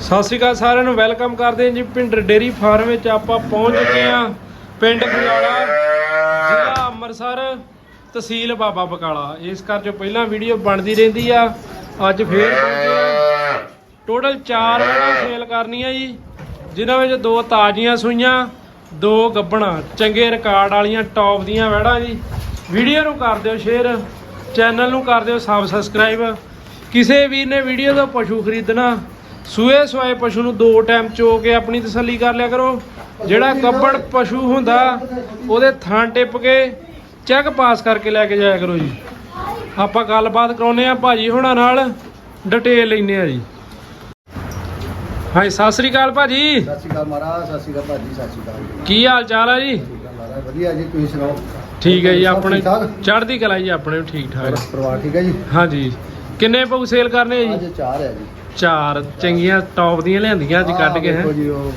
ਸਤਿ ਸ਼੍ਰੀ ਅਕਾਲ ਸਾਰਿਆਂ ਨੂੰ, ਵੈਲਕਮ ਕਰਦੇ ਹਾਂ ਜੀ ਪਿੰਡ ਡੇਰੀ ਫਾਰਮ ਵਿੱਚ ਆਪਾਂ ਪਹੁੰਚ ਚੁੱਕੇ ਹਾਂ ਪਿੰਡ ਖੁਜਾਲਾ ਜ਼ਿਲ੍ਹਾ ਅੰਮ੍ਰਿਤਸਰ, ਤਹਿਸੀਲ ਬਾਬਾ ਬਕਾਲਾ। ਇਸ ਘਰ ਚੋਂ ਪਹਿਲਾਂ ਵੀਡੀਓ ਬਣਦੀ ਰਹਿੰਦੀ ਆ, ਅੱਜ ਫੇਰ ਪਹੁੰਚੇ ਟੋਟਲ 4 ਵੜਾ ਸੇਲ ਕਰਨੀਆਂ ਜੀ, ਜਿਨ੍ਹਾਂ ਵਿੱਚ ਦੋ ਤਾਜ਼ੀਆਂ ਸੂਈਆਂ, ਦੋ ਗੱਬਣਾ। ਚੰਗੇ ਰਿਕਾਰਡ ਵਾਲੀਆਂ ਟੌਪ ਦੀਆਂ ਵੈੜਾਂ ਜੀ। ਵੀਡੀਓ ਨੂੰ ਕਰ ਦਿਓ ਸ਼ੇਅਰ ਚੈਨਲ ਨੂੰ ਕਰ ਦਿਓ ਸਬਸਕ੍ਰਾਈਬ ਕਿਸੇ ਵੀਰ ਨੇ ਵੀਡੀਓ ਦਾ ਪਸ਼ੂ ਖਰੀਦਣਾ ਸੂਏ ਸਵਾਏ ਪਸ਼ੂ ਨੂੰ ਦੋ ਟਾਈਮ ਚੋ ਕੇ ਆਪਣੀ ਤਸੱਲੀ ਕਰ ਲਿਆ ਕਰੋ। ਜਿਹੜਾ ਗੱਬੜ ਪਸ਼ੂ ਹੁੰਦਾ ਉਹਦੇ ਥਾਂ ਟਿੱਪ ਕੇ ਚੈੱਕ ਪਾਸ ਕਰਕੇ ਲੈ ਕੇ ਜਾਇਆ ਕਰੋ ਜੀ। ਆਪਾਂ ਗੱਲਬਾਤ ਕਰਾਉਨੇ ਆ ਭਾਜੀ ਹੁਣਾਂ ਨਾਲ ਡਿਟੇਲ ਲੈਨੇ ਆ ਜੀ। ਹਾਂਜੀ ਸਤਿ ਸ੍ਰੀ ਅਕਾਲ ਭਾਜੀ। ਸਤਿ ਸ਼੍ਰੀ ਅਕਾਲ ਮਹਾਰਾਜ ਸਤਿ ਸ਼੍ਰੀ ਅਕਾਲ ਭਾਜੀ ਸਤਿ ਸ਼੍ਰੀ ਅਕਾਲ। ਜੀ ਕੀ ਹਾਲ ਚਾਲ ਆ ਜੀ? ਮਹਾਰਾਜ ਵਧੀਆ ਜੀ ਤੁਸੀਂ ਸੁਣਾਓ? ਠੀਕ ਹੈ ਜੀ ਸਭ ਆਪਣੇ ਠੀਕ ਠਾਕ? ਚੜ੍ਹਦੀ ਕਲਾ ਜੀ ਆਪਣੇ ਵੀ ਠੀਕ ਹੋਰ ਠਾਕ ਪਰਿਵਾਰ ਠੀਕ ਹੈ ਜੀ? ਹਾਂਜੀ। ਕਿੰਨੇ ਪਊ ਸੇਲ ਕਰਨੇ ਆ ਅੱਜ ਜੀ ਚਾਰ ਹੈ ਜੀ। ਚਾਰ ਚੰਗੀਆਂ ਟੌਪ ਦੀਆਂ ਲਿਆਂਦੀਆਂ ਅੱਜ ਕੱਢ ਕੇ ਹੈ? ਦੇਖੋ ਜੀ ਉਹ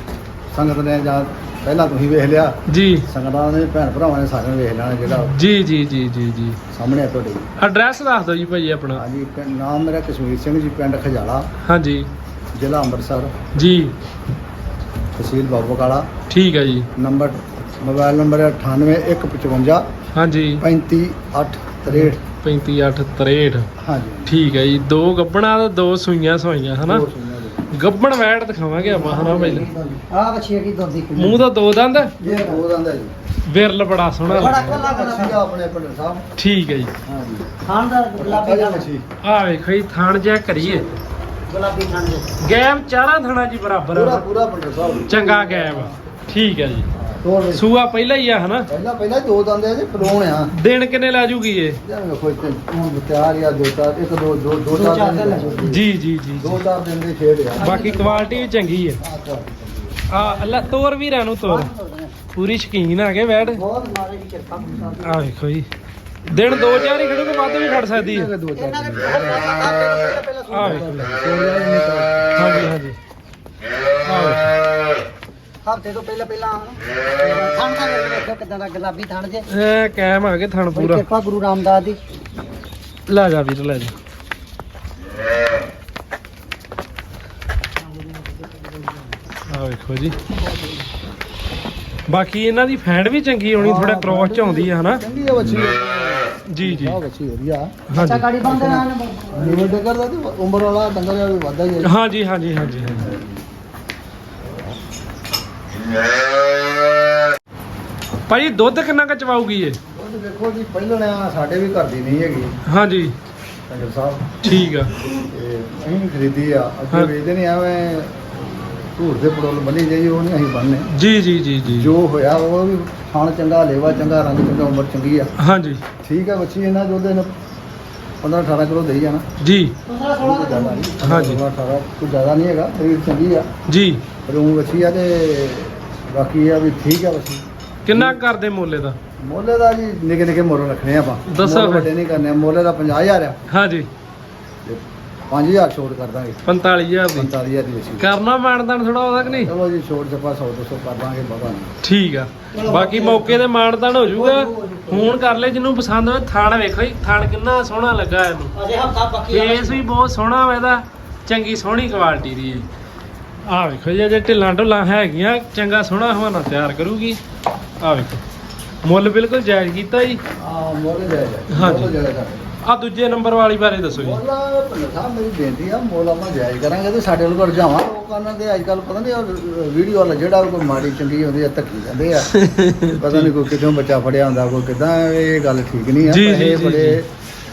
ਸੰਗਤ ਨੇ ਜਾਂ ਪਹਿਲਾਂ ਤੁਸੀਂ ਵੇਖ ਲਿਆ। ਜੀ। ਸੰਗਤਾਂ ਨੇ ਭੈਣ ਭਰਾਵਾਂ ਨੇ ਸਾਰਿਆਂ ਨੇ ਵੇਖ ਲੈਣਾ ਜਿਹੜਾ ਜੀ ਜੀ ਜੀ ਜੀ ਜੀ। ਸਾਹਮਣੇ ਆ ਤੁਹਾਡੇ। ਐਡਰੈਸ ਦੱਸ ਦਿਓ ਜੀ ਭਾਜੀ ਆਪਣਾ। ਹਾਂਜੀ ਪਿੰਡ- ਨਾਮ ਮੇਰਾ ਕਸ਼ਮੀਰ ਸਿੰਘ ਜੀ ਪਿੰਡ ਖਜਾਲਾ ਹਾਂਜੀ। ਜ਼ਿਲ੍ਹਾ ਅੰਮ੍ਰਿਤਸਰ। ਜੀ। ਤਹਿਸੀਲ ਬਾਬੋਕਾਲਾ ਠੀਕ ਹੈ ਜੀ। ਨੰਬਰ ਮੋਬਾਈਲ ਨੰਬਰ ਹੈ 98155 ਹਾਂਜੀ। 35863 35863 ਹਾਂਜੀ। ਠੀਕ ਹੈ ਜੀ ਦੋ ਗੱਬਣਾ ਤੇ ਦੋ ਸੂਈਆਂ ਸਵਾਈਆਂ ਹਨਾ? ਜੀ। ਗੱਬਣ ਵੈਟ ਦਿਖਾਵਾਂਗੇ ਆਪਾਂ ਹਨਾ ਪਹਿਲਾਂ ਆ ਬੱਚੀ ਕੀ ਦੋਦੀ ਕੁੜੀ। ਮੂੰਹ ਦਾ ਦੋ ਦੰਦ ਇਹ ਦੋ ਦੰਦ ਹੈ ਜੀ। ਵਿਰਲ ਬੜਾ ਸੋਹਣਾ ਬੜਾ ਕੋਲਾ ਬੱਚੀ ਕੋਲਾ ਆਪਣੇ ਪਿੰਡ ਸਾਹਿਬ। ਠੀਕ ਹੈ ਜੀ। ਹਾਂਜੀ। ਖਾਣ ਦਾ ਗੁਲਾਬੀ ਅੱਛਾ ਖਾਣ ਜੀ ਆ ਵੇਖੋ ਜੀ ਥਾਣ ਜਿਹਾ ਕਰੀਏ। ਗੁਲਾਬੀ ਖਾਣ ਦੇ ਗੈਬ ਚਾਰਾਂ ਥਾਣਾ ਜੀ ਬਰਾਬਰ ਪੂਰਾ ਆ। ਪੂਰਾ ਪਿੰਡ ਸਾਹਿਬ। ਚੰਗਾ ਆ। ਠੀਕ ਹੈ ਜੀ। ਸੂਆ ਪਹਿਲਾਂ ਹੀ ਆ ਹਨਾ? ਪਹਿਲਾਂ ਪਹਿਲਾਂ ਦੋ ਦੰਦ ਆ ਜੀ ਪਰੋਣ ਆ। ਦਿਨ ਕਿੰਨੇ ਲੈ ਜੂਗੀ ਇਹ? ਜਾਂ ਕੋਈ ਤੇ ਹੁਣ ਤਿਆਰ ਜਾਂ ਦੋ ਚਾਰ ਇੱਕ ਦੋ ਦੋ ਦੋ ਦੋ ਚਾਰ ਚਾਰ ਦਿਨ। ਦਿਨ ਦੇ। ਜੀ ਜੀ ਜੀ ਦੋ ਚਾਰ ਦਿਨ ਦੇ ਖੇਡ ਆ। ਬਾਕੀ ਕੁਆਲਿਟੀ ਵੀ ਚੰਗੀ ਹੈ। ਆ ਅੱਲਾ ਤੋਰ ਵੀ ਨੂੰ ਤੋਰ। ਪੂਰੀ ਸ਼ਕੀਨ ਆ ਕੇ ਬੈਠ। ਬਹੁਤ ਮਾਰੇ ਦੀ ਕਿਰਪਾ ਗੁਰੂ ਆ। ਵੇਖੋ ਜੀ। ਦਿਨ ਦੋ ਚਾਰ ਹੀ ਖੜੂ ਕੋ ਵੱਧ ਵੀ ਖੜ ਸਕਦੀ ਹੈ ਆ ਵੇਖੋ। ਹਾਂਜੀ। ਹਫ਼ਤੇ ਤੋਂ ਪਹਿਲਾਂ ਪਹਿਲਾਂ ਖਾਣ ਦਾ ਵੇਖੋ ਕਿਦਾਂ ਦਾ ਗੁਲਾਬੀ ਥਣ ਜੇ। ਐ ਕਾਇਮ ਆ ਕੇ ਥਣ ਬੜੀ ਪੂਰਾ। ਕਿਰਪਾ ਗੁਰੂ ਰਾਮਦਾਸ ਦੀ। ਲੈ ਜਾ ਵੀਰ ਲੈ ਜਾ। ਆ ਵੇਖੋ ਜੀ। ਬਾਕੀ ਇਹਨਾਂ ਦੀ ਫੈਂਡ ਵੀ ਚੰਗੀ ਹੋਣੀ ਥੋੜਾ ਕ੍ਰੋਸ ਚ ਆਉਂਦੀ ਹੈ ਹਨਾ? ਚੰਗੀ ਆ ਬੱਚੀ। ਜੀ ਜੀ। ਆ ਬੱਚੀ ਵਧੀਆ। ਅੱਛਾ ਹਾਂਜੀ ਗਾੜੀ ਬੰਦ ਨਾ ਨਿਵਰ ਡੰਗਰ ਦਾ ਤੇ ਉਮਰ ਵਾਲਾ ਡੰਗਰ ਦਾ ਵੀ ਵਾਧਾ ਹੀ ਹੈ ਹਾਂਜੀ ਹਾਂਜੀ ਹਾਂਜੀ ਹਾਂਜੀ। ਭਾਈ ਦੁੱਧ ਕਿੰਨਾ ਕ ਚਵਾਉਗੀ ਇਹ? ਉਹ ਵੇਖੋ ਜੀ ਪਹਿਲਾਂ ਸਾਡੇ ਵੀ ਘਰ ਦੀ ਨਹੀਂ ਹੈਗੀ। ਹਾਂਜੀ। ਡੰਗਰ ਸਾਹਿਬ। ਠੀਕ ਆ। ਤੇ ਅਸੀਂ ਵੀ ਖਰੀਦੀ ਆ। ਅੱਗੇ ਹਾਂ। ਵੇਚਦੇ ਨਹੀਂ ਐਵੇਂ ਧੂੜ ਦੇ ਪੜੋਲ ਬੰਨੀ ਜਾਈ ਉਹ ਨਹੀਂ ਅਸੀਂ ਬੰਨੇ ਜੀ ਜੀ ਜੀ ਜੀ। ਜੋ ਹੋਇਆ ਉਹ ਵੀ ਖਾਣ ਚੰਗਾ ਲੇਵਾ ਚੰਗਾ ਰੰਗ ਚੰਗਾ ਉਮਰ ਚੰਗੀ ਆ। ਹਾਂਜੀ। ਠੀਕ ਆ ਬੱਚੀ ਇਹਨਾਂ ਦੁੱਧ ਇਹਨੂੰ 15 18 ਕਿਲੋ ਦੇਈ ਜਾਣਾ। ਜੀ। ਕੋਈ ਜ਼ਿਆਦਾ ਨਹੀਂ ਹਾਂਜੀ। 18 ਕੋਈ ਜ਼ਿਆਦਾ ਨਹੀਂ ਹੈਗਾ ਸਰੀਰ ਚੰਗੀ ਆ। ਜੀ। ਰੂਮ ਬੱਚੀ ਆ ਤੇ ਬਾਕੀ ਇਹ ਆ ਵੀ ਠੀਕ ਆ ਬੱਚੀ। ਕਿੰਨਾ ਕੁ ਕਰਦੇ ਮੁੱਲ ਇਹਦਾ ਮੋਲੇ ਦਾ ਜੀ ਨਿੱਕੇ ਨਿੱਕੇ ਮੁੱਲ ਰੱਖਣੇ ਆਪਾਂ। ਦੱਸੋ ਮੁੱਲ ਫਿਰ। ਵੱਡੇ ਨਹੀਂ ਕਰਨੇ ਮੋਲੇ ਦਾ 50000 ਆ। ਹਾਂਜੀ। ਤੇ 5000 ਛੋਟ ਕਰ ਦਾਂਗੇ। 45000 ਦੀ। 45000 ਦੀ ਬੱਚੀ। ਕਰਨਾ ਮਾਨਦਾਨ ਥੋੜਾ ਉਹਦਾ ਕਿ ਨਹੀਂ? ਚਲੋ ਜੀ ਛੋਟ ਜਪਾ 100 200 ਕਰ ਦਾਂਗੇ ਬਾਬਾ ਨੇ ਠੀਕ ਆ। ਬਾਕੀ ਮੌਕੇ ਤੇ ਮਾਨਦਾਨ ਹੋ ਜਾਊਗਾ। ਫੋਨ ਕਰ ਲੈ ਜਿਹਨੂੰ ਪਸੰਦ ਹੋਵੇ ਥਾਣ ਵੇਖੋ ਜੀ ਥਾਣ ਕਿੰਨਾ ਸੋਹਣਾ ਲੱਗਾ ਇਹਨੂੰ। ਅਜੇ ਹਫਤਾ ਬਾਕੀ ਆ ਵੀ ਬਹੁਤ ਸੋਹਣਾ ਵਾ ਇਹਦਾ। ਚੰਗੀ ਸੋਹਣੀ ਕੁਆਲਿਟੀ ਦੀ ਹੈ। ਆ ਵੇਖੋ ਜੀ ਜੇ ਢਿੱਲਾਂ ਢੁੱਲਾਂ ਹੈਗੀਆਂ ਚੰਗਾ ਸੋਹਣਾ ਹਵਾਨਾ ਤਿਆਰ ਕਰੂਗੀ। ਆ ਵੇਖੋ ਮੁੱਲ ਬਿਲਕੁਲ ਜਾਇਜ਼ ਕੀਤਾ ਜੀ। ਆ ਮੋਲੇ ਜਾਇਜ਼ ਹਾਂਜੀ। ਆ ਦੂਜੇ ਨੰਬਰ ਵਾਲੀ ਬਾਰੇ ਦੱਸੋ ਜੀ। ਮੋਲਾ ਸਾਹਿਬ ਮੇਰੀ ਬੇਨਤੀ ਆ ਮੋਲ ਆਪਾਂ ਜਾਇਜ਼ ਕਰਾਂਗੇ ਤੇ ਸਾਡੇ ਕੋਲ ਰਜਾਵਾਂ ਲੋਕਾਂ ਦੇ ਅੱਜ ਕੱਲ ਪਤਾ ਨਹੀਂ ਵੀਡੀਓ ਵਾਲਾ ਜਿਹੜਾ ਕੋਈ ਮਾੜੀ ਚੰਗੀ ਹੁੰਦੀ ਆ ਧੱਕੀ ਜਾਂਦੇ ਆ। ਪਤਾ ਨਹੀਂ ਕੋਈ ਕਿੱਥੋਂ ਬੱਚਾ ਫੜਿਆ ਹੁੰਦਾ ਕੋਈ ਕਿਦਾਂ ਇਹ ਗੱਲ ਠੀਕ ਨਹੀਂ ਆ ਬੜੇ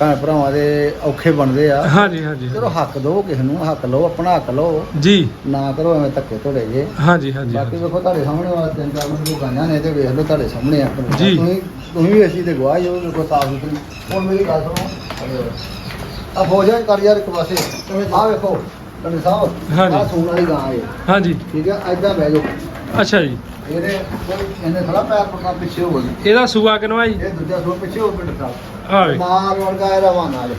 ਭੈਣ ਭਰਾਵਾਂ ਦੇ ਔਖੇ ਬਣਦੇ ਆ। ਹਾਂਜੀ ਹਾਂਜੀ ਚਲੋ ਹੱਕ ਦਿਓ ਕਿਸੇ ਨੂੰ ਹੱਕ ਲਓ ਆਪਣਾ ਹੱਕ ਲਓ। ਜੀ। ਨਾ ਕਰੋ ਐਵੇਂ ਧੱਕੇ ਧੋੜੇ ਜੇ। ਹਾਂਜੀ ਹਾਂਜੀ ਬਾਕੀ ਵੇਖੋ ਤੁਹਾਡੇ ਸਾਹਮਣੇ ਵਾ ਤਿੰਨ ਚਾਰ ਮਿੰਟ ਗਾਈਆਂ ਨੇ ਤੇ ਵੇਖ ਲਓ ਤੁਹਾਡੇ ਸਾਹਮਣੇ ਆ। ਜੀ। ਤੁਸੀਂ ਤੁਸੀਂ ਵੀ ਅਸੀਂ ਤੇ ਗਵਾਹ ਜੋ ਵੇਖੋ ਸਾਫ਼ ਸੁਥਰੀ। ਹੁਣ ਮੇਰੀ ਗੱਲ ਸੁਣੋ। ਆ ਫੌਜਾਂ ਕਰ ਯਾਰ ਇੱਕ ਪਾਸੇ। ਆ ਵੇਖੋ? ਤੁਹਾਡੇ ਹਾਂਜੀ। ਆ ਸੂਣ ਵਾਲੀ ਗਾਂ ਹੈ ਹਾਂਜੀ। ਠੀਕ ਹੈ ਐਦਾਂ ਬਹਿ ਜਾਓ। ਅੱਛਾ ਜੀ। ਇਹਦੇ ਕੋਈ ਇਹਨੇ ਥੋੜਾ ਪੈਰ ਪਕਾ ਪਿੱਛੇ ਹੋ ਗਈ। ਇਹਦਾ ਸੂਆ ਕਿਨਵਾ ਜੀ? ਇਹ ਦੂਜਾ ਸੂਣ ਪਿੱਛੇ ਹੋ ਪਿੰਡ ਸਾਹਿਬ ਆ ਵੇਖ ਨਾਲ ਵਰਗਾ ਇਹ ਰਵਾਨਾ ਜੇ।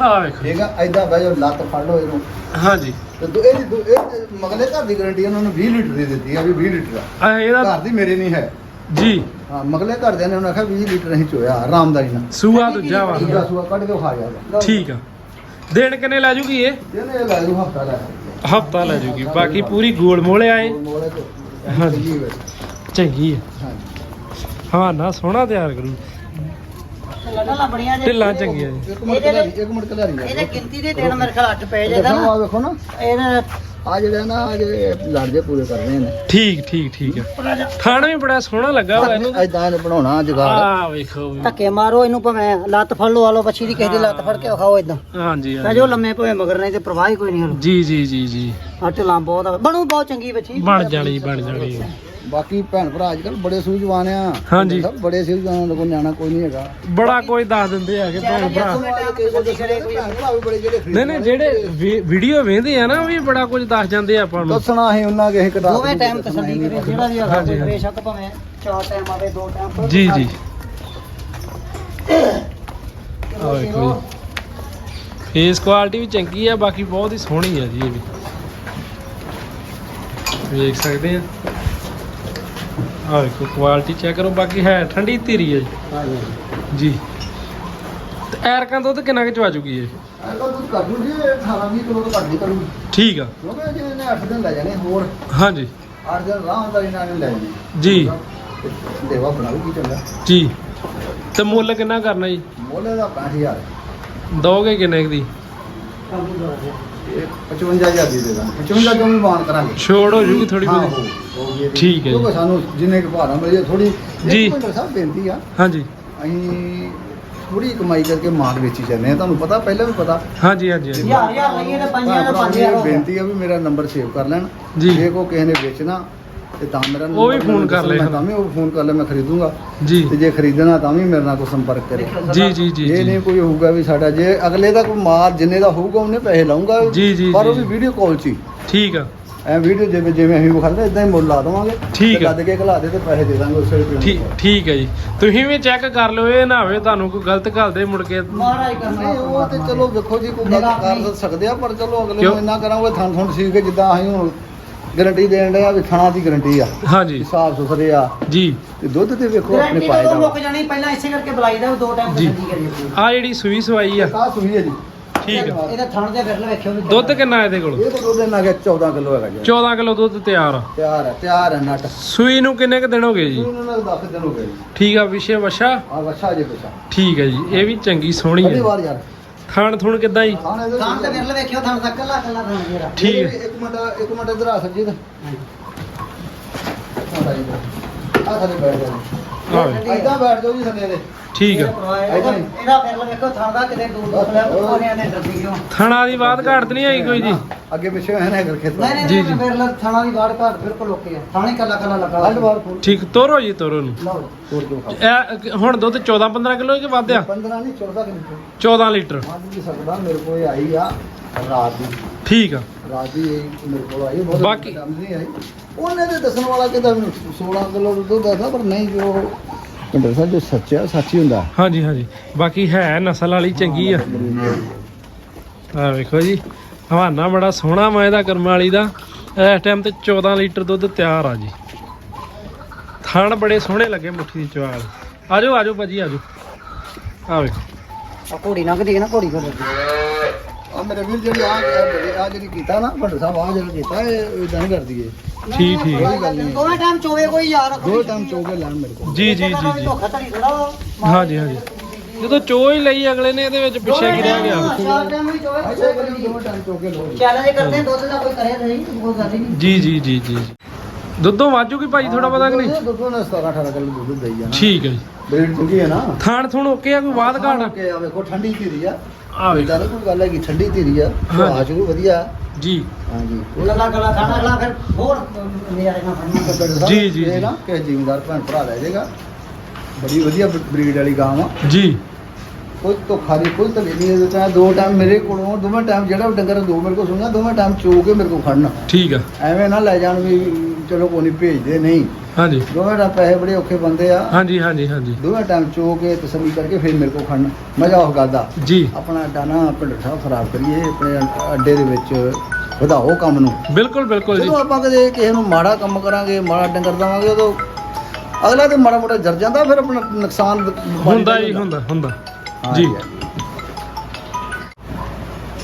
ਆ ਵੇਖੋ। ਠੀਕ ਹੈ ਐਦਾਂ ਬਹਿ ਜਾਓ ਲੱਤ ਫੜ ਲਓ ਇਹਨੂੰ। ਹਾਂਜੀ। ਤੇ ਦੋ- ਇਹਦੀ ਦੋ- ਇਹ ਮਗਲੇ ਘਰ ਦੀ ਗਾਰੰਟੀ ਉਹਨਾਂ ਨੂੰ 20 ਲੀਟਰ ਦੀ ਦਿੱਤੀ ਆ ਵੀ 20 ਲੀਟਰ ਆ। ਆ ਇਹਦਾ ਘਰ ਦੀ ਮੇਰੇ ਨਹੀਂ ਹੈ। ਜੀ। ਹਾਂ ਮਗਲੇ ਘਰਦਿਆਂ ਨੇ ਉਹਨਾਂ ਆਖਿਆ 20 ਲੀਟਰ ਅਸੀਂ ਚੋਇਆ ਆਰਾਮਦਾਰੀ ਨਾਲ ਸੂਆ ਦੂਜਾ ਵਾ। ਦੂਜਾ ਸੂਆ ਕੱਢ ਕੇ ਖਾ ਜਾਗਾ ਠੀਕ ਆ। ਦਿਨ ਕਿੰਨੇ ਲੈ ਜੂਗੀ ਇਹ? ਇਹਨੇ ਲੈ ਜੂ ਹਫਤਾ ਲੈ। ਹਫਤਾ ਲੈ ਜੂਗੀ। ਬਾਕੀ ਪੂਰੀ ਗੋਲ ਮੋਲੇ ਆਏ। ਹਾਂਜੀ। ਚੰਗੀ ਹਾਂਜੀ ਹਾਂ ਨਾ ਸੋਹਣਾ ਤਿਆਰ ਕਰੂ। ਲੱਡਾਂ ਬੜੀਆਂ ਜੇ ਢਿੱਲਾਂ ਚੰਗੀਆਂ ਜੀ। ਇੱਕ ਮਿੰਟ ਕਲਾਰੀ ਇੱਕ ਮਿੰਟ ਕਲਾਰੀ ਇਹਦੇ ਗਿਣਤੀ ਦੇ ਦਿਨ ਮੇਰੇ ਖਿਆਲ 8 ਪਏ ਜਿਹਦਾ ਦੇਖੋ ਨਾ ਆ ਵੇਖੋ ਨਾ। ਇਹਦਾ ਆ ਜਿਹੜੇ ਨਾ ਆ ਜਿਹੜੇ ਲੜ ਜੇ ਪੂਰੇ ਕਰਨੇ ਨੇ। ਠੀਕ ਠੀਕ ਠੀਕ ਜਿਹਾ ਥਾਣ ਵੀ ਬੜਾ ਸੋਹਣਾ ਲੱਗਾ ਹੋਇਆ ਇਹਨੂੰ। ਐਦਾਂ ਨੇ ਬਣਾਉਣਾ ਜਗਾੜ। ਆ ਵੇਖੋ। ਧੱਕੇ ਮਾਰੋ ਇਹਨੂੰ ਭਾਵੇਂ ਲੱਤ ਫੜ ਲਓ ਆਲੋ ਬੱਚੀ ਦੀ ਕਿਸੇ ਦੀ ਲੱਤ ਫੜ ਕੇ ਵਿਖਾਓ ਇਦਾਂ ਹਾਂਜੀ ਮੈਂ ਹਾਂਜੀ। ਜੋ ਲੰਮੇ ਪਵੇ ਮਗਰ ਨਹੀਂ ਤੇ ਪ੍ਰਵਾਹ ਹੀ ਕੋਈ ਨਹੀਂ ਹਲੋ ਜੀ ਜੀ ਜੀ ਜੀ। ਆ ਢਿੱਲਾਂ ਬਹੁਤ ਬਣੂ ਬਹੁਤ ਚੰਗੀ ਬੱਚੀ। ਬਣ ਜਾਣੀ ਬਣ ਜਾਣੀ। ਬਾਕੀ ਭੈਣ ਭਰਾ ਅੱਜ ਕੱਲ ਬੜੇ ਸੂਝਵਾਨ ਆ। ਹਾਂਜੀ। ਸਭ ਬੜੇ ਸੂਝਵਾਨ ਦਾ ਕੋਈ ਨਿਆਣਾ ਕੋਈ ਨਹੀਂ ਹੈਗਾ। ਬੜਾ ਕੋਈ ਦੱਸ ਦਿੰਦੇ ਆ ਕਿ ਭੈਣ ਭਰਾ। ਨਹੀਂ ਨਹੀਂ ਜਿਹੜੇ ਵੀਡੀਓ ਵੇਖਦੇ ਆ ਨਾ ਉਹ ਵੀ ਬੜਾ ਕੁਝ ਦੱਸ ਜਾਂਦੇ ਆ ਆਪਾਂ ਨੂੰ। ਦੱਸਣਾ ਹੈ ਉਹਨਾਂ ਕੇ ਕਟਾ ਦੋਵੇਂ ਟਾਈਮ ਤਸੱਲੀ ਕਰੇ ਜਿਹੜਾ ਵੀ ਹੈਗਾ। ਬੇਸ਼ੱਕ ਭਾਵੇਂ ਚਾਰ ਟਾਈਮ ਆਵੇ ਦੋ ਟਾਈਮ ਜੀ ਜੀ। ਆ ਵੇਖੋ ਜੀ ਫੇਸ ਕੁਆਲਿਟੀ ਵੀ ਚੰਗੀ ਆ ਬਾਕੀ ਬਹੁਤ ਹੀ ਸੋਹਣੀ ਆ ਜੀ ਇਹ ਵੀ। ਵੇਖ ਸਕਦੇ ਆ। ਆ ਵੇਖੋ ਕੁਆਲਿਟੀ ਚੈੱਕ ਕਰੋ ਬਾਕੀ ਹੈ ਠੰਡੀ ਧੀਰੀ ਆ ਜੀ। ਜੀ। ਤੇ ਐਰਕਾਂ ਦੁੱਧ ਕਿੰਨਾ ਕੁ ਚਵਾ ਚੁੱਕੀ ਹੈ? ਅਗਰ ਤੂੰ ਕਰ ਦੂ ਜੀ 18 20 ਕਿਲੋ ਤੋਂ ਘੱਟ ਨਹੀਂ ਕਰੂ ਠੀਕ ਆ। ਕਿਉਂਕਿ ਜੇ ਇਹਨੇ 8 ਦਿਨ ਲੈ ਜਾਣੇ ਹੋਰ ਹਾਂਜੀ। 8 ਦਿਨ ਰਾਹ ਹੁੰਦਾ ਇਹਨਾਂ ਨੇ ਲੈ ਜਾਣੇ ਜੀ। ਦੇਵਾ ਬਣਾਉਗੀ ਚੰਗਾ। ਜੀ। ਤੇ ਮੁੱਲ ਕਿੰਨਾ ਕਰਨਾ ਜੀ? ਮੋਲੇ ਦਾ 65000 ਦੋਗੇ ਕਿੰਨੇ ਕੁ ਦੀ? ਇਹ 55000 ਦੀ ਦੇ ਦਾਂਗੇ। 55 ਤੋਂ ਵੀ ਮਾਨ ਕਰਾਂਗੇ? ਛੋੜ ਹੋ ਜੂਗੀ ਥੋੜੀ ਹਾਂ ਬਹੁਤੀ। ਹੋ ਹੋ ਗਈ ਠੀਕ ਹੈ ਜੀ। ਕਿਉਂਕਿ ਸਾਨੂੰ ਜਿੰਨੇ ਕੁ ਭਾਰਾਂ ਮਿਲੇ ਥੋੜੀ ਜੀ। ਸਭ ਬੇਨਤੀ ਆ। ਹਾਂਜੀ। ਅਸੀਂ ਥੋੜੀ ਕਮਾਈ ਕਰਕੇ ਮਾਲ ਵੇਚੀ ਜਾਂਦੇ ਆ ਤੁਹਾਨੂੰ ਪਤਾ ਪਹਿਲਾਂ ਵੀ ਪਤਾ। ਹਾਂਜੀ ਹਾਂਜੀ ਹਾਂਜੀ। ਹਜ਼ਾਰ ਹਜ਼ਾਰ ਲਈਏ ਤੇ ਪੰਜਾਂ ਦਾ ਭਰਾ ਪੰਜ ਨੂੰ ਹਜ਼ਾਰ ਹੋ ਗਿਆ ਬੇਨਤੀ ਆ ਵੀ ਮੇਰਾ ਨੰਬਰ ਸੇਵ ਕਰ ਲੈਣ। ਜੀ। ਜੇ ਕੋ ਕਿਸੇ ਨੇ ਵੇਚਣਾ ਤੇ ਤਾਂ ਮੇਰਾ ਉਹ ਵੀ ਫੋਨ ਕਰ ਦੱਸੋ, ਲੈ। ਮੈਂ ਤਾਂ ਵੀ ਉਹ ਫੋਨ ਕਰ ਲੈ ਮੈਂ ਖਰੀਦੂੰਗਾ। ਜੀ। ਤੇ ਜੇ ਖਰੀਦਣਾ ਤਾਂ ਵੀ ਮੇਰੇ ਨਾਲ ਕੋਈ ਸੰਪਰਕ ਕਰੇ। ਜੀ ਜੀ ਜੀ ਜੇ ਜੀ। ਨਹੀਂ ਕੋਈ ਹੋਊਗਾ ਵੀ ਸਾਡਾ ਜੇ ਅਗਲੇ ਦਾ ਕੋਈ ਮਾਲ ਜਿੰਨੇ ਦਾ ਹੋਊਗਾ ਉਹਨੇ ਪੈਸੇ ਲਾਉਂਗਾ ਜੀ, ਜੀ, ਪਰ ਉਹ ਜੀ। ਵੀ ਵੀਡੀਓ ਕਾਲ 'ਚ ਹੀ। ਠੀਕ ਆ। ਐ ਵੀਡੀਓ ਜਿਵੇਂ ਜਿਵੇਂ ਅਸੀਂ ਵਿਖਾਉਂਦੇ ਇਦਾਂ ਹੀ ਮੁੱਲ ਲਾ ਦੇਵਾਂਗੇ। ਠੀਕ ਤੇ ਆ। ਲੱਦ ਕੇ ਖਲਾ ਦੇ ਤੇ ਪੈਸੇ ਦੇ ਦਾਂਗੇ ਉਸੇ ਰੁਪਏ ਠੀਕ ਠੀਕ ਹੈ ਜੀ। ਤੁਸੀਂ ਵੀ ਚੈੱਕ ਕਰ ਲਿਓ ਇਹ ਨਾ ਹੋਵੇ ਤੁਹਾਨੂੰ ਕੋਈ ਗਲਤ ਗੱਲ ਦੇ ਮੁੜ ਕੇ ਮਹਾਰਾਜ ਕਰਨਾ ਨਹੀਂ ਉਹ ਤੇ ਚਲੋ ਵੇਖੋ ਜੀ ਕੋਈ ਗੱਲ ਨਿਗਾਹ ਕਰ ਨਹੀਂ। ਸਕਦੇ ਆ ਪਰ ਚਲੋ ਅਗਲੇ ਕਿਉਂ? ਨੂੰ ਇੰਨਾ ਕਰਾਂਗੇ ਥਣ ਥਣ ਸੀ ਕੇ ਜਿੱਦਾਂ ਅਸੀਂ ਹੁਣ ਗਾਰੰਟੀ ਦੇਣ ਡਿਆ ਵੀ ਥਣਾ ਦੀ ਗਾਰੰਟੀ ਆ। ਹਾਂਜੀ। ਸਾਫ਼ ਸੁਥਰੇ ਆ। ਜੀ। ਤੇ ਦੁੱਧ ਤੇ ਵੇਖੋ ਆਪਣੇ ਗਰੰਟੀ ਪਾਏ ਜਦੋਂ ਦਾ। ਮੁੱਕ ਜਾਣੀ ਪਹਿਲਾਂ ਇਸੇ ਕਰਕੇ ਬੁਲਾਈਦਾ ਵੀ ਦੋ ਟਾਈਮ ਜੀ। ਆ। ਜਿਹੜੀ ਸੂਈ ਸਵਾਈ ਆ। ਆ ਸੁਣੀ ਹੈ ਜੀ। ਠੀਕ ਆ। ਇਹਦਾ ਥਣ ਦੇ ਫਿਰ ਵੇਖਿਓ ਵੀ ਦੁੱਧ ਕਿੰਨਾ ਇਹਦੇ ਕੋਲ? ਇਹ ਤਾਂ ਦੁੱਧ ਇਹਨਾਂ ਕੇ 14 ਕਿਲੋ ਹੈਗਾ ਜੀ। 14 ਕਿਲੋ ਦੁੱਧ ਤਿਆਰ ਆ। ਤਿਆਰ ਹੈ ਤਿਆਰ ਹੈ ਨਟ। ਸੂਈ ਨੂੰ ਕਿੰਨੇ ਕ ਦਿਨ ਹੋ ਗਏ ਜੀ? ਇਹਨਾਂ ਨਾਲ 10 ਦਿਨ ਹੋ ਗਏ ਜੀ। ਠੀਕ ਆ ਵਿਸ਼ੇ ਵਛਾ ਆ ਵਛਾ ਜੇ ਪਛਾ ਠੀਕ ਹੈ ਜੀ ਇਹ ਵੀ ਚੰਗੀ ਸੋਹਣੀ ਪਹਿਲੀ ਹੈ ਵਾਰ ਯਾਰ। ਥਾਣ ਥੁਣ ਕਿੱਦਾਂ ਜੀ? ਖਾਣੇ ਤੇ ਫਿਰ ਵੇਖਿਓ ਥਣ ਦਾ ਕੱਲਾ ਕੱਲਾ ਥਣ ਜਿਹੜਾ ਠੀਕ ਹੈ। ਇੱਕ ਮਿੰਟ ਇੱਕ ਮਿੰਟ ਇਧਰ ਆ ਸਰਜੀਤ ਆ ਥੱਲੇ ਬੈਠ ਜਾ ਆ ਵੇ, ਬੈਠ ਜਾਓ ਜੀ ਥੱਲੇ ਦੇ। ਠੀਕ ਆ। ਇਹਦਾ ਫਿਰ ਵੇਖੋ ਥਣ ਦਾ ਕਿਤੇ ਦੂਰ ਦੁੱਖ ਲਿਆ ਉਹਨੇ ਨੇ ਡਰਦੀ ਕਿਉਂ ਥਣਾ ਦੀ ਬਾਤ ਘਾਟ ਨਹੀਂ ਆਈ ਕੋਈ ਜੀ? ਅੱਗੇ ਪਿੱਛੇ ਹੈ ਨਾ ਅਗਰ ਖੇਤ ਨਹੀਂ ਨਹੀਂ ਜੀ, ਜੀ। ਫਿਰ ਲ- ਥਣਾ ਦੀ ਬਾੜ ਘਾਟ ਬਿਲਕੁਲ ਓਕੇ ਆ। ਥਾਣੇ ਕੱਲਾ ਕੱਲਾ ਲੱਗਾ ਹੱਡ ਵਾਰ ਠੀਕ ਤੋਰੋ ਜੀ ਤੋਰੋ ਨੂੰ ਲਓ। ਤੋੜ ਦੋ ਇਹ ਹੁਣ ਦੁੱਧ 14 15 ਕਿਲੋ ਕਿ ਵੱਧ ਆ 15 ਨਹੀਂ 14 ਕਿਲੋ। 14 ਲੀਟਰ। ਮੰਨ ਵੀ ਸਕਦਾ ਮੇਰੇ ਕੋਲ ਆਈ ਆ ਰਾਤ ਦੀ। ਠੀਕ ਆ। ਰਾਤ ਦੀ ਇਹ ਮੇਰੇ ਕੋਲ ਆਈ ਬਹੁਤ ਬਾਕੀ- ਨਹੀਂ ਆਈ। ਉਹਨੇ ਤੇ ਦੱਸਣ ਵਾਲਾ ਮੈਨੂੰ 16 ਕਿਲੋ ਦੁੱਧ ਦੱਸਦਾ ਪਰ ਨਹੀਂ ਜੋ ਪਿੰਡਰ ਸਾਹਿਬ ਜੋ ਸੱਚਾ ਸੱਚੀ ਹੁੰਦਾ। ਹਾਂਜੀ ਹਾਂਜੀ। ਬਾਕੀ ਹੈ ਨਸਲ ਵਾਲੀ ਚੰਗੀ ਆ। ਆ ਵੇਖੋ ਜੀ ਹਵਾਨਾ ਬੜਾ ਸੋਹਣਾ ਮੈਂ ਇਹਦਾ ਕਰਮ ਵਾਲੀ ਦਾ। ਇਸ ਟਾਈਮ ਤੇ 14 ਲੀਟਰ ਦੁੱਧ ਤਿਆਰ ਆ ਜੀ। ਥਣ ਬੜੇ ਸੋਹਣੇ ਲੱਗੇ ਮੁੱਠੀ ਦੀ ਚਵਾਲ ਆਜੋ ਆਜੋ ਭਾਜੀ ਆਜੋ। ਆ ਵੇਖੋ। ਆ ਘੋੜੀ ਲੰਘਦੀ ਹੈ ਨਾ ਘੋੜੀ ਘੋੜੀ। ਆ ਮੇਰੇ ਵੀਰ ਜਿਹੜੀ ਆ ਆ ਜਿਹੜੀ ਕੀਤਾ ਨਾ ਭੰਡਰ ਸਾਹਿਬ ਆ ਜਿਹੜਾ ਕੀਤਾ ਇਹ ਇਦਾਂ ਨਹੀਂ ਕਰਦੀ ਏ ਠੀਕ ਠੀਕ। ਕੋਈ ਗੱਲ ਨਹੀਂ। ਦੋਵੇਂ ਟਾਈਮ ਚੋਵੇ ਕੋਈ ਯਾਰ। ਦੋ ਟਾਈਮ ਚੋਕੇ ਲੈਣ ਮੇਰੇ ਕੋਲ। ਜੀ ਜੀ ਜੀ ਜੀ। ਧੋਖਾ ਧੜੀ ਥੋੜਾ ਹਾਂਜੀ ਹਾਂਜੀ। ਜਦੋਂ ਚੋ ਹੀ ਲਈ ਅਗਲੇ ਨੇ ਇਹਦੇ ਵਿੱਚ ਪਿੱਛੇ ਕੀ ਰਹਿ ਗਿਆ? ਚਾਰ ਟਾਈਮ ਵੀ ਚੋਵੇ ਅੱਛਾ ਕਰੀ ਦੋ ਟਾਈਮ ਚੋਕੇ ਲੋ ਚੈਲੰਜ ਕਰਦੇ ਹਾਂ, ਦੁੱਧ ਦਾ ਕੋਈ ਕਰੇ ਤਾਂ ਨਹੀਂ ਕੋਈ ਗੱਲ ਹੀ ਨਹੀਂ। ਜੀ ਜੀ ਜੀ ਜੀ। ਦੁੱਧੋਂ ਵਾਜੂਗੀ ਭਾਜੀ ਥੋੜਾ ਪਤਾ ਕਿ ਨਹੀਂ? ਦੁੱਧ ਨੇ 17 18 ਕਿਲੋ ਦੁੱਧ ਦੇਈ ਜਾਣਾ। ਠੀਕ ਹੈ ਜੀ। ਬਰੀਡ ਚੰਗੀ ਹੈ ਨਾ। ਥਾਣ ਥੁਣ ਓਕੇ ਆ ਕੋਈ ਬਾਤ ਘਾਟ ਕਿ ਆ ਵੇਖੋ ਠੰਡੀ ਧੀਰੀ ਆ। ਆ ਵੇਖ। ਇਦਾਂ ਕੋਈ ਗੱਲ ਹੈ ਕਿ ਠੰਡੀ ਧੀਰੀ ਆ ਹਾਂਜੀ। ਆਜ ਵੀ ਵਧੀਆ। ਜੀ। ਹਾਂਜੀ। ਗੱਲਾਂ ਗੱਲਾਂ ਖਾਣਾ ਅਗਲਾ ਫਿਰ ਹੋਰ ਨਜ਼ਾਰੇ ਨਾਲ ਫੜਨਾ ਜੀ, ਜੀ, ਇਹ ਜੀ। ਨਾ ਕਿ ਜ਼ਿਮੀਦਾਰ ਭੈਣ ਭਰਾ ਲੈ ਜਾਏਗਾ। ਬੜੀ ਵਧੀਆ ਬਰੀਡ ਵਾਲੀ ਗਾਂ ਆ ਜੀ। ਕੋਈ ਧੋਖਾ ਨਹੀਂ ਕੋਈ ਤਲੇ ਨਹੀਂ ਇਹਦੇ ਚ ਦੋ ਟਾਈਮ ਮੇਰੇ ਕੋਲੋਂ ਦੋਵੇਂ ਟਾਈਮ ਜਿਹੜਾ ਵੀ ਡੰਗਰ ਦੋ ਮੇਰੇ ਕੋਲ ਸੁਣਿਆ ਦੋਵੇਂ ਟਾਈਮ ਚੋ ਕੇ ਮੇਰੇ ਕੋਲ ਖੜਨਾ। ਠੀਕ ਆ। ਐਵੇਂ ਨਾ ਲੈ ਜਾਣ ਵੀ ਚਲੋ ਕੋਈ ਨਹੀਂ ਭੇਜਦੇ ਨਹੀਂ। ਹਾਂਜੀ। ਦੋਵੇਂ ਟਾਈਮ ਪੈਸੇ ਬੜੇ ਔਖੇ ਬੰਦੇ ਆ। ਹਾਂਜੀ ਹਾਂਜੀ ਹਾਂਜੀ। ਦੋਵੇਂ ਟਾਈਮ ਚੋ ਕੇ ਤਸੱਲੀ ਕਰਕੇ ਫਿਰ ਮੇਰੇ ਕੋਲ ਖੜਨਾ। ਮਜ਼ਾ ਉਸ ਗੱਲ ਦਾ। ਜੀ। ਆਪਣਾ ਪਿੰਡ ਸਾਹਿਬ ਖਰਾਬ ਕਰੀਏ ਆਪਣੇ ਅੱਡੇ ਦੇ ਵਿੱਚ ਵਧਾਓ ਕੰਮ ਨੂੰ। ਬਿਲਕੁਲ ਬਿਲਕੁਲ ਜੀ। ਜਦੋਂ ਆਪਾਂ ਕਦੇ ਕਿਸੇ ਨੂੰ ਮਾੜਾ ਕੰਮ ਕਰਾਂਗੇ ਮਾੜਾ ਡੰਗਰ ਦਵਾਂਗੇ ਉਦੋਂ ਅਗਲਾ ਤੇ ਮਾੜਾ ਮੋਟਾ ਜਰ ਜਾਂਦਾ ਫਿਰ ਆਪਣਾ ਨੁਕਸਾਨ ਹੁੰਦਾ ਦਾ ਹੀ ਹੁੰਦਾ ਹੁੰਦਾ। ਜੀ।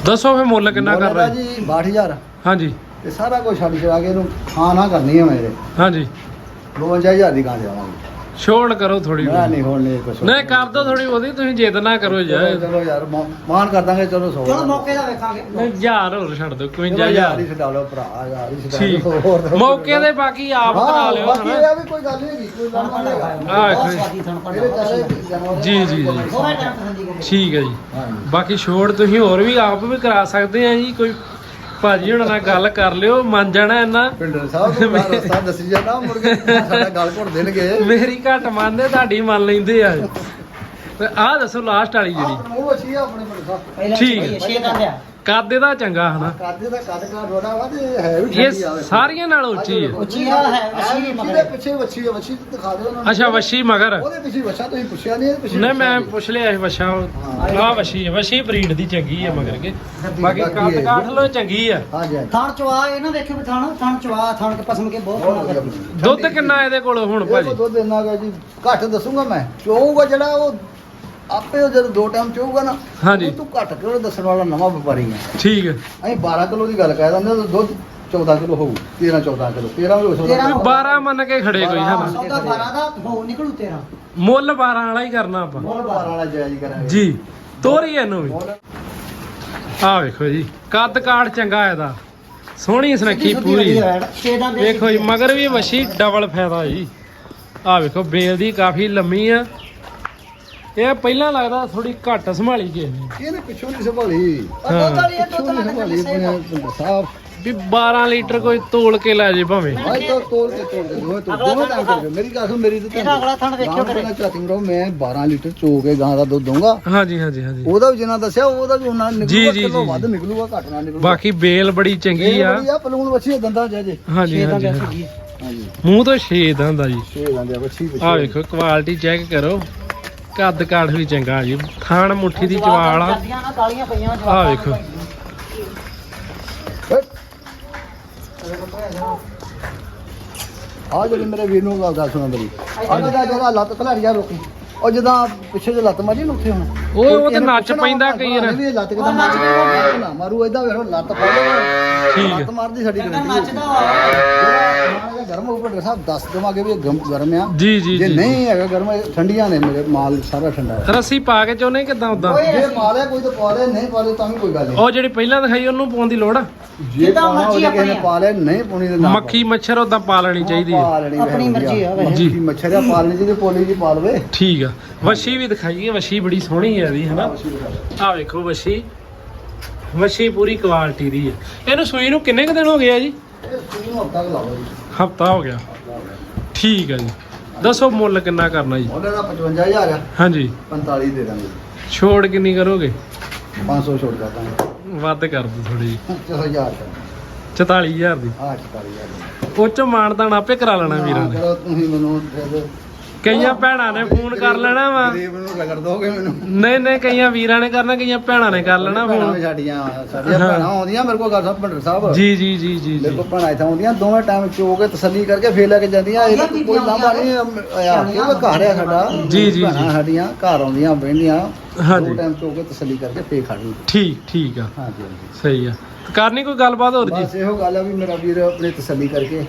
ਦੱਸੋ ਫੇ ਮੁੱਲ ਕਿੰਨਾ ਕਰ ਰਹੇ? ਜੀ 62000 ਹਾਂਜੀ। ਤੇ ਸਾਰਾ ਕੁਝ ਛੱਡ ਛੜਾ ਕੇ ਇਹਨੂੰ ਖਾਂ ਨਾ ਕਰਨੀ ਹੈ ਮੇਰੇ। ਹਾਂਜੀ। 52000 ਦੀ ਗਾਂ ਦੇਵਾਂਗੇ ਛੋੜ ਕਰੋ ਥੋੜੀ ਮੈਂ ਨਹੀਂ ਹੁਣ ਨਹੀਂ ਕੁਛ ਨਹੀਂ ਕਰ ਦੋ ਥੋੜੀ ਉਹਦੀ ਤੁਸੀਂ ਜਿੱਦ ਨਾ ਕਰੋ ਯਾਰ ਚਲੋ ਯਾਰ ਮਾ- ਮਾਨ ਕਰ ਦਾਂਗੇ ਚਲੋ ਸੌ ਚਲੋ ਮੌਕੇ ਦਾ ਵੇਖਾਂਗੇ ਨਹੀਂ ਯਾਰ ਹੋਰ ਛੱਡ ਦੋ ਚਲੋ 51000 ਯਾਰ ਹੀ ਛਡਾ ਲਓ ਭਰਾ ਯਾਰ ਹੀ ਛਡਾ ਠੀਕ ਲਓ ਹੋਰ ਤਾਂ ਮੌਕੇ ਦੇ ਬਾਕੀ ਆਪ ਹਾਂ, ਕਰਾ ਲਿਓ ਬਾਕੀ ਹਨਾ ਇਹ ਵੀ ਕੋਈ ਗੱਲ ਨਹੀਂ ਹੈਗੀ ਕੋਈ ਲੰਮਾ ਨਹੀਂ ਹੈਗਾ ਆਹ ਥਣ ਇਹਦੇ ਚਾਰੇ ਜਾਨਵਰ ਜੀ, ਜੀ, ਜੀ। ਹੋਵੇ ਟਾਈਮ ਪਸੰਦੀ ਕਰੇ ਠੀਕ ਹੈ ਜੀ ਹਾਂਜੀ ਬਾਕੀ ਛੋੜ ਤੁਸੀਂ ਹੋਰ ਵੀ ਆਪ ਵੀ ਕਰਾ ਸਕਦੇ ਆ ਜੀ ਕੋਈ ਭਾਜੀ ਹੁਣਾਂ ਨਾਲ ਗੱਲ ਕਰ ਲਿਓ ਮੰਨ ਜਾਣਾ ਇਹਨਾਂ। ਪਿੰਡਰ ਸਾਹਿਬ ਨੂੰ ਬਾਹਰ ਰਸਤਾ ਦੱਸੀ ਜਾਣਾ ਮੁੜ ਕੇ ਸਾਡਾ ਗੱਲ ਘੁੱਟ ਦੇਣਗੇ। ਮੇਰੀ ਘੱਟ ਮੰਨਦੇ ਤੁਹਾਡੀ ਮੰਨ ਲੈਂਦੇ ਆ। ਤੇ ਆਹ ਦੱਸੋ ਲਾਸਟ ਵਾਲੀ ਜਿਹੜੀ। ਮੂੰਹ ਅੱਛੀ ਆ ਆਪਣੇ ਪਿੰਡ ਸਾਹਿਬ। ਪਹਿਲਾਂ ਠੀਕ। ਛੇ ਲਿਆ ਕੱਦ ਇਹਦਾ ਚੰਗਾ ਹਨਾ? ਕਾਦੇ ਦਾ ਕੱਦ ਕਾ ਰੋੜਾ ਵਾ ਤੇ ਹੈ ਵੀ ਠੰਡੀ ਇਹ ਆਵੇ ਸਾਰੀਆਂ ਨਾਲੋਂ ਉੱਚੀ ਹੈ। ਉੱਚੀ ਆ ਹੈ ਵੱਛੀ ਮਗਰ। ਪਿੱਛੇ ਵੱਛੀ ਹੈ ਵੱਛੀ ਤੇ ਦਿਖਾ ਦਿਓ ਉਹਨਾਂ ਨੂੰ। ਅੱਛਾ ਵਸ਼ੀ ਮਗਰ। ਉਹਦੇ ਪਿੱਛੇ ਵੱਛਾ ਤੁਸੀਂ ਪੁੱਛਿਆ ਨਹੀਂ ਇਹਦੇ ਪਿੱਛੇ ਨਹੀਂ ਮੈਂ ਪੁੱਛ ਲਿਆ ਸੀ ਵਸ਼ਾ। ਆਹ ਵਸ਼ੀ ਹੈ ਵਸ਼ੀ ਬਰੀਡ ਦੀ ਚੰਗੀ ਹੈ ਮਗਰ ਕੇ। ਬਾਕੀ ਕੱਦ ਇਹ- ਕਾਠ ਲੋ ਚੰਗੀ ਆ। ਥਣ ਚਵਾ ਇਹ ਨਾ ਵੇਖਿਓ ਵੀ ਥਣ ਥਣ ਚਵਾ ਥਣ ਕੇ ਪਸਮ ਕੇ ਬਹੁਤ ਬਹੁਤ ਸੋਹਣਾ ਵਧੀਆ ਕਰਦੀ ਦੁੱਧ ਕਿੰਨਾ ਇਹਦੇ ਕੋਲ ਹੁਣ ਭਾਜੀ ਭਾਜੀ? ਦੁੱਧ ਇੰਨਾ ਗਾ ਜੀ ਘੱਟ ਦੱਸੂਗਾ ਮੈਂ। ਚੋਊਗਾ ਜਿਹੜਾ ਉਹ ਆਪੇ ਉਹ ਜਦੋਂ ਦੋ ਟਾਈਮ ਚੋਊਗਾ ਨਾ ਹਾਂਜੀ। ਉਹ ਤੂੰ ਘੱਟ ਕਿਲੋ ਦੱਸਣ ਵਾਲਾ ਨਵਾਂ ਵਪਾਰੀ ਹੈ ਠੀਕ ਹੈ। ਅਸੀਂ 12 ਕਿਲੋ ਦੀ ਗੱਲ ਕਹਿ ਦਿੰਦੇ ਹਾਂ, ਦੁੱਧ 14 ਕਿਲੋ ਹੋਊ 13 14 ਕਿਲੋ 13 ਵੀ ਹੋ ਸਕਦਾ। ਤੇਰਾਂ 12 ਮੰਨ ਕੇ ਖੜੇ ਕੋਈ ਬਾਰਾਂ। ਹਨਾ ਸੌਦਾ 12 ਦਾ ਹੋ ਨਿਕਲੂ 13 ਮੁੱਲ 12 ਵਾਲਾ ਹੀ ਕਰਨਾ ਆਪਾਂ। ਬਹੁਤ 12 ਵਾਲਾ ਜਾਇਜ਼ ਕਰਾਂਗੇ। ਜੀ ਤੋਰੀ ਇਹਨੂੰ ਵੀ। ਮੁੱਲ ਆਹ ਵੇਖੋ ਜੀ ਕੱਦ ਕਾਠ ਚੰਗਾ ਇਹਦਾ। ਸੋਹਣੀ ਸੁਨੱਖੀ ਪੂਰੀ। ਛੇ ਦਾ ਵੇਖੋ ਜੀ ਮਗਰ ਵੀ ਵਸ਼ੀ ਡਬਲ ਫਾਇਦਾ ਜੀ। ਆਹ ਵੇਖੋ ਬੇਲ ਦੀ ਕਾਫੀ ਲੰਮੀ ਆ। ਇਹ ਪਹਿਲਾਂ ਲੱਗਦਾ ਥੋੜੀ ਘੱਟ ਸੰਭਾਲੀ ਗਏ ਨੇ। ਇਹਨੇ ਪਿੱਛੋਂ ਨਹੀਂ ਸੰਭਾਲੀ। ਦੁੱਧ ਵਾਲੀ ਇਹ ਦੁੱਧ ਆਪਣੇ ਵੀ 12 ਲੀਟਰ ਕੋਈ ਤੋਲ ਕੇ ਲੈ ਜੇ ਭਾਵੇਂ। ਭਾਈ ਤਾਂ ਤੋਲ ਕੇ ਤੋਲ ਕੇ ਦੋਵੇਂ ਤੋਂ ਦੋਵੇਂ ਟਾਈਮ ਕਰਕੇ ਮੇਰੀ ਗੱਲ ਸੁਣ ਮੇਰੀ ਤੇ ਇਹਦਾ ਅਗਲਾ ਥਣ ਵੇਖਿਓ ਕਰੇ। ਚਾਚਿੰਗ ਰੋ ਮੈਂ 12 ਲੀਟਰ ਚੋ ਕੇ ਗਾਂ ਦਾ ਦੁੱਧ ਦਊਂਗਾ। ਹਾਂਜੀ ਹਾਂਜੀ ਹਾਂਜੀ। ਉਹਦਾ ਵੀ ਜਿੰਨਾ ਦੱਸਿਆ ਉਹਦਾ ਵੀ ਉਹਨਾਂ ਨਿਕਲੂਗਾ ਕਿਲੋ ਵੱਧ। ਨਿਕਲੂਗਾ ਘੱਟ ਨਾ ਨਿਕਲੂਗਾ। ਬਾਕੀ ਬੇਲ ਬੜੀ ਚੰਗੀ ਆ। ਬੜੀ ਆ ਪਲੂਣ ਵੱਛੀ ਦੰਦਾ ਜੇ ਜੇ। ਹਾਂਜੀ ਦਾ ਹਾਂਜੀ ਮੂੰਹ ਤੋਂ ਛੇਦ ਹੁੰਦਾ ਜੀ। ਛੇ ਦੰਦੇ ਵੱਛੀ ਵੱਛੀ। ਆਹ ਵੇਖੋ ਕੁਆਲਿਟੀ ਚੈੱਕ ਕਰੋ। ਕੱਦ ਕਾਠ ਵੀ ਚੰਗਾ ਜੀ। ਥਾਣ ਮੁੱਠੀ ਦੀ ਚਵਾਲ ਆ। ਕਰਦੀਆਂ ਵੇਖੋ। ਆ ਜਿਹੜੀ ਮੇਰੇ ਵੀਰ ਨੂੰ ਗੱਲ ਦੱਸ ਸੁਣਾ ਮੇਰੀ ਆ ਜਿਹੜਾ ਲੱਤ ਖਲਾੜੀਆ ਰੋਕੀ। ਉਹ ਜਦਾਂ ਪਿੱਛੇ ਜੇ ਲੱਤ ਮਾਰੀ ਨਾ ਉੱਥੇ ਹੁਣ ਉਹ- ਉਹ ਤੇ ਨੱਚ ਪੈਂਦਾ ਕਈ ਵਾਰ। ਵੀ ਇਹ ਲੱਤ ਕਿਦਾਂ ਮਾਰੀ ਨਾ ਮਾਰੂ ਏਦਾਂ ਵੇਖੋ ਲੱਤ ਫੜ ਠੀਕ। ਲੱਤ ਮਾਰਦੀ ਸਾਡੀ ਗਰੰਟੀ ਨੱਚਦਾ ਦਾ ਗਰਮ ਡਾਕਟਰ ਸਾਹਿਬ ਦੱਸ ਦੇਵਾਂਗੇ ਵੀ ਗਰਮ- ਗਰਮ ਆ ਜੀ ਜੀ ਜੇ ਨਹੀਂ ਹੈਗਾ ਗਰਮ ਠੰਡੀਆਂ ਨੇ ਮੇਰੇ ਮਾਲ ਸਾਰਾ ਠੰਡਾ ਹੈ ਰੱਸੀ ਪਾ ਕੇ ਚਾਹੁੰਦੇ ਕਿਦਾਂ ਉਦਾਂ ਜੇ ਲਿਆ ਕੋਈ ਤਾਂ ਪਾ ਲਿਆ ਨਹੀਂ ਪਾ ਲਿਆ ਤਾਂ ਵੀ ਕੋਈ ਗੱਲ ਨਹੀਂ ਉਹ ਜਿਹੜੀ ਪਹਿਲਾਂ ਦਿਖਾਈ ਉਹਨੂੰ ਪਾਉਣ ਦੀ ਲੋੜ ਆ ਜੇ ਮਰਜ਼ੀ ਆਪਣੀ ਪਾ ਲਿਆ ਨਹੀਂ ਪਾਉਣੀ ਤੇ ਨਾ ਪਾਓ। ਮੱਖੀ ਮੱਛਰ ਉਦਾਂ ਪਾ ਲੈਣੀ ਚਾਹੀਦੀ ਹੈ ਆਪਣੀ। ਮਰਜ਼ੀ ਆ। ਜੀ। ਮੱਛਰ ਆ ਪਾ ਲੈਣੀ ਜਿਹਦੇ ਪੋਲੀ ਜੀ ਪਾ ਲਵੇ ਠੀਕ ਆ ਵਸ਼ੀ ਵੀ ਦਿਖਾਈਏ ਵਸ਼ੀ ਬੜੀ ਸੋਹਣੀ ਹੈ ਇਹਦੀ ਹਨਾ? ਆਹ ਵੇਖੋ ਵਸ਼ੀ। ਵਸ਼ੀ ਪੂਰੀ ਕੁਆਲਿਟੀ ਦੀ ਹੈ। ਇਹਨੂੰ ਸੂਈ ਨੂੰ ਕਿੰਨੇ ਕੁ ਦਿਨ ਹੋ ਗਏ ਆ ਜੀ? ਇਹ ਸੂਈ ਨੂੰ ਹਫਤਾ ਹੋ ਗਿਆ। ਠੀਕ ਹੈ ਜੀ। ਦੱਸੋ ਮੁੱਲ ਕਿੰਨਾ ਕਰਨਾ ਜੀ? ਉਹਦਾ ਦਾ 55000 ਆ। ਹਾਂਜੀ। 45 ਦੇ ਦਾਂਗੇ। ਛੋੜ ਕਿੰਨੀ ਕਰੋਗੇ? 500 ਛੋੜ ਦਾਂਗੇ। ਵੱਧ ਕਰ ਦੋ ਥੋੜੀ ਚਲੋ ਹਜ਼ਾਰ। ਦਾ 44000 ਦੀ? ਆ 44000 ਉਹ ਚੋਂ ਮਾਨਦਾਨ ਆਪੇ ਕਰਾ ਲੈਣਾ ਵੀਰਾਂ ਨੇ। ਚਲੋ ਤੁਸੀਂ ਮੈਨੂੰ। ਕਈਆਂ ਭੈਣਾਂ ਨੇ ਫੋਨ ਕਰ ਲੈਣਾ ਵਾ। ਗਰੀਬ ਨੂੰ ਰਗੜ ਦੋਗੇ ਮੈਨੂੰ। ਨਹੀਂ ਨਹੀਂ ਕਈਆਂ ਵੀਰਾਂ ਨੇ ਕਰਨਾ ਕਈਆਂ ਭੈਣਾਂ ਨੇ ਕਰ ਲੈਣਾ ਭੈਣਾਂ ਫੋਨ। ਸਾਡੀਆਂ ਸਾਡੀਆਂ ਭੈਣਾਂ ਆਉਂਦੀਆਂ ਮੇਰੇ ਕੋਲ ਗੱਲ ਸਾਹਿਬ ਭੰਡਰ ਸਾਹਿਬ। ਜੀ ਜੀ ਜੀ ਜੀ ਮੇਰੇ ਜੀ ਭੈਣਾਂ ਇੱਥੇ ਆਉਂਦੀਆਂ ਦੋਵੇਂ ਟਾਈਮ ਚੋ ਕੇ ਤਸੱਲੀ ਕਰਕੇ ਫੇਰ ਲੈ ਕੇ ਜਾਂਦੀਆਂ ਇਹ ਤਾਂ ਕੋਈ ਲਾਂਭਾ ਨਹੀਂ ਆਇਆ ਕਿਉਂਕਿ ਘਰ ਆ ਸਾਡਾ ਜੀ, ਜੀ, ਜੀ। ਭੈਣਾਂ ਸਾਡੀਆਂ ਘਰ ਆਉਂਦੀਆਂ ਬਹਿੰਦੀਆਂ ਹਾਂਜੀ। ਦੋ ਟਾਈਮ ਚੋ ਕੇ ਤਸੱਲੀ ਕਰਕੇ ਫੇਰ ਖੜਨੀ ਠੀਕ ਠੀਕ ਆ। ਹਾਂਜੀ ਹਾਂਜੀ। ਸਹੀ ਆ। ਕਰਨੀ ਕੋਈ ਗੱਲਬਾਤ ਹੋਰ ਜੀ? ਬਸ ਇਹੋ ਗੱਲ ਆ ਵੀ ਮੇਰਾ ਵੀਰ ਆਪਣੀ ਤਸੱਲੀ ਕਰਕੇ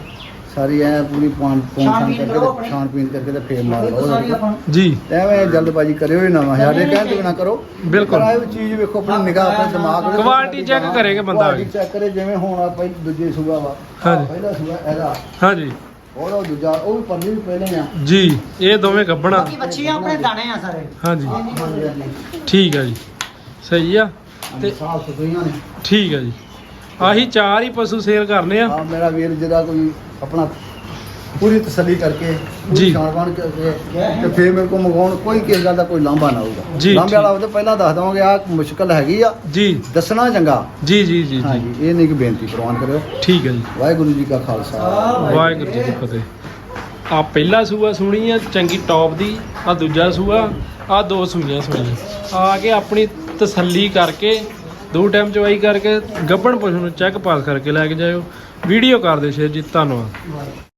ਸਾਰੀ ਐ ਪੂਰੀ ਪਾਣ ਪੌਣ ਕਰਕੇ। ਛਾਣ ਪੀਣ ਕਰਕੇ ਤੇ ਫੇਰ ਮਾਰ ਲਓ। ਆਪਾਂ ਜੀ। ਐਵੇਂ ਜਲਦਬਾਜੀ ਕਰਿਓ ਹੀ ਨਾ ਵਾ। ਸਾਡੇ ਕਹਿਣ ਤੇ ਨਾ ਕਰੋ। ਬਿਲਕੁਲ। ਵੀ ਚੀਜ਼ ਵੇਖੋ ਆਪਣੀ ਨਿਗਾਹ ਆਪਣੇ ਦਿਮਾਗ ਵਿੱਚ Quality check ਕਰੇਗਾ ਬੰਦਾ ਕੁਆਲਿਟੀ ਚੈੱਕ ਕਰੇ ਜਿਵੇਂ ਹੁਣ ਆ ਪਹਿਲੇ ਦੂਜੇ ਸੂਆ ਵਾ। ਆਹ ਹਾਂਜੀ। ਪਹਿਲਾ ਸੂਆ ਇਹਦਾ। ਹਾਂਜੀ। ਉਹਦਾ ਦੂਜਾ ਉਹ ਵੀ ਪੰਨੀ ਵੀ ਪਹਿਲੇ ਆ। ਜੀ ਇਹ ਦੋਵੇਂ ਗੱਬਣਾ ਬਾਕੀ ਬੱਚੀਆਂ ਆਪਣੇ ਦਾਣੇ ਆ ਸਾਰੇ। ਹਾਂਜੀ। ਠੀਕ ਆ ਜੀ। ਸਹੀ ਆ। ਤੇ ਸਾਫ਼ ਸੁਥਰੀਆਂ ਨੇ। ਠੀਕ ਆ ਜੀ। ਆਹੀ ਚਾਰ ਹੀ ਪਸ਼ੂ ਸੇਲ ਕਰਨੇ ਆ। ਆ ਮੇਰਾ ਵੀਰ ਜਿਹੜਾ ਕੋਈ ਆਪਣਾ ਪੂਰੀ ਤਸੱਲੀ ਕਰਕੇ ਜੀ। ਛਾਣਵਾਣ ਕਰਕੇ ਤੇ ਫੇਰ ਮੇਰੇ ਕੋਲ ਮੰਗਾਉਣ ਕੋਈ ਕਿਸੇ ਗੱਲ ਦਾ ਕੋਈ ਲਾਂਭਾ ਨਾ ਹੋਊਗਾ। ਲਾਂਭੇ ਵਾਲਾ। ਉਹਦੇ ਪਹਿਲਾਂ ਦੱਸ ਦਵਾਂਗੇ ਆ ਮੁਸ਼ਕਲ ਹੈਗੀ ਆ। ਜੀ। ਦੱਸਣਾ ਚੰਗਾ। ਜੀ ਜੀ ਜੀ ਜੀ। ਹਾਂਜੀ ਇਹ ਨਹੀਂ ਕਿ ਬੇਨਤੀ ਪ੍ਰਵਾਨ ਕਰਿਓ। ਠੀਕ ਹੈ ਜੀ। ਵਾਹਿਗੁਰੂ ਜੀ ਕਾ ਖਾਲਸਾ। ਵਾਹਿਗੁਰੂ ਜੀ ਕੀ ਫਤਿਹ। ਆ ਪਹਿਲਾ ਸੂਆ ਸੁਣੀ ਆ ਚੰਗੀ ਟੌਪ ਦੀ ਆ ਦੂਜਾ ਸੂਆ ਆ ਦੋ ਸੂਈਆਂ ਸੁਣੀਆਂ। ਆ ਕੇ ਆਪਣੀ ਤਸੱਲੀ ਕਰਕੇ ਦੋ ਟਾਈਮ ਚਵਾਈ ਕਰਕੇ ਗੱਬਣ ਪਸ਼ੂ ਨੂੰ ਚੈੱਕ ਪਾਸ ਕਰਕੇ ਲੈ ਕੇ ਜਾਇਓ। ਵੀਡੀਓ ਕਰ ਦਿਓ ਸ਼ੇਅਰ ਜੀ ਧੰਨਵਾਦ।